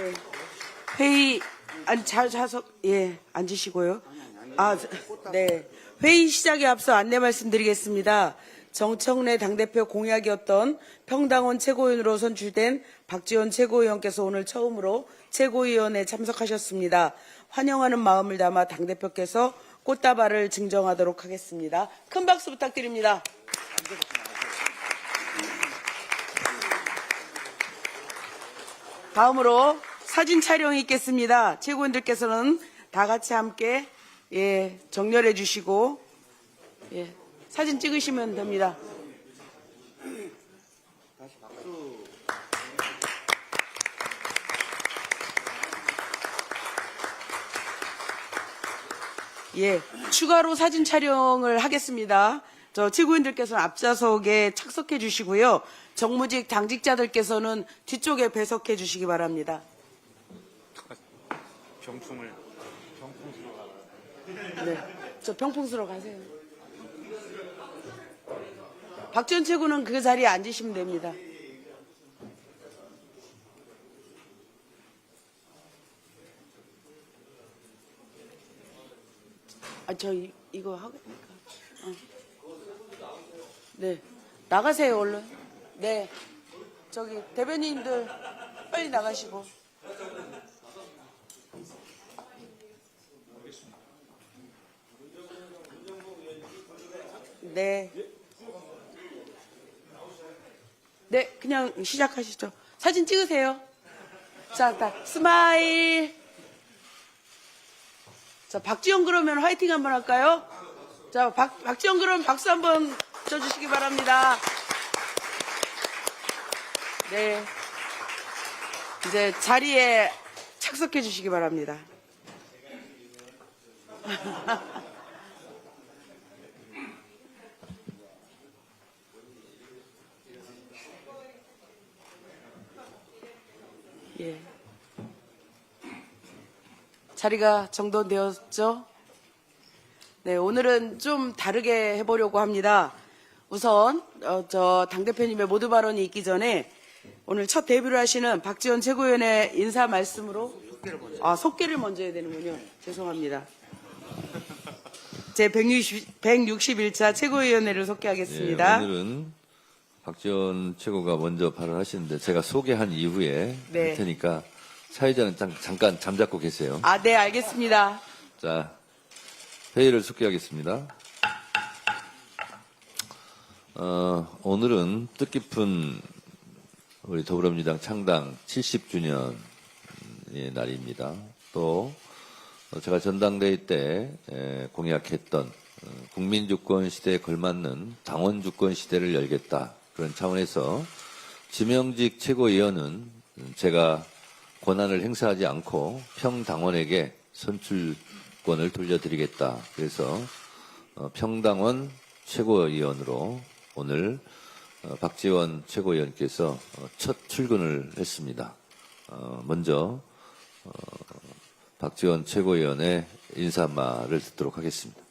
네. 회의 안, 자, 자석 예 앉으시고요. 아, 네. 회의 시작에 앞서 안내 말씀드리겠습니다. 정청래 당대표 공약이었던 평당원 최고위원으로 선출된 박지원 최고위원께서 오늘 처음으로 최고위원에 참석하셨습니다. 환영하는 마음을 담아 당대표께서 꽃다발을 증정하도록 하겠습니다. 큰 박수 부탁드립니다. 다음으로 사진 촬영이 있겠습니다. 최고위원들께서는 다 같이 함께 예, 정렬해 주시고 예, 사진 찍으시면 됩니다. 예, 추가로 사진 촬영을 하겠습니다. 저 최고위원들께서는 앞좌석에 착석해 주시고요. 정무직 당직자들께서는 뒤쪽에 배석해 주시기 바랍니다. 병풍을 네, 저 평풍수로 가세요. 박지원 최고는 그 자리에 앉으시면 됩니다. 아, 저 이, 이거 하겠니까. 어. 네, 나가세요 얼른. 네, 저기 대변인들 빨리 나가시고. 네. 네, 그냥 시작하시죠. 사진 찍으세요. 자, 다 스마일. 자, 박지영 그러면 화이팅 한번 할까요? 자, 박, 박지영 그럼 박수 한번 쳐주시기 바랍니다. 네. 이제 자리에 착석해 주시기 바랍니다. 예. 자리가 정돈되었죠? 네, 오늘은 좀 다르게 해보려고 합니다. 우선 어, 저 당대표님의 모두 발언이 있기 전에 오늘 첫 데뷔를 하시는 박지원 최고위원의 인사 말씀으로 아 속계를 먼저 해야 되는군요. 죄송합니다. 제 160, 161차 최고위원회를 예, 속개하겠습니다. 오늘은 박지원 최고가 먼저 발언하시는데 제가 소개한 이후에 네. 할 테니까 사회자는 잠, 잠깐 잠잡고 계세요. 아, 네, 알겠습니다. 자, 회의를 속개하겠습니다. 어, 오늘은 뜻깊은 우리 더불어민주당 창당 70주년의 날입니다. 또 어, 제가 전당대회 때 에, 공약했던 어, 국민주권 시대에 걸맞는 당원주권 시대를 열겠다. 그런 차원에서 지명직 최고위원은 제가 권한을 행사하지 않고 평당원에게 선출권을 돌려드리겠다. 그래서 어, 평당원 최고위원으로 오늘 어, 박지원 최고위원께서 어, 첫 출근을 했습니다. 어, 먼저 박지원 최고위원의 인사말을 듣도록 하겠습니다.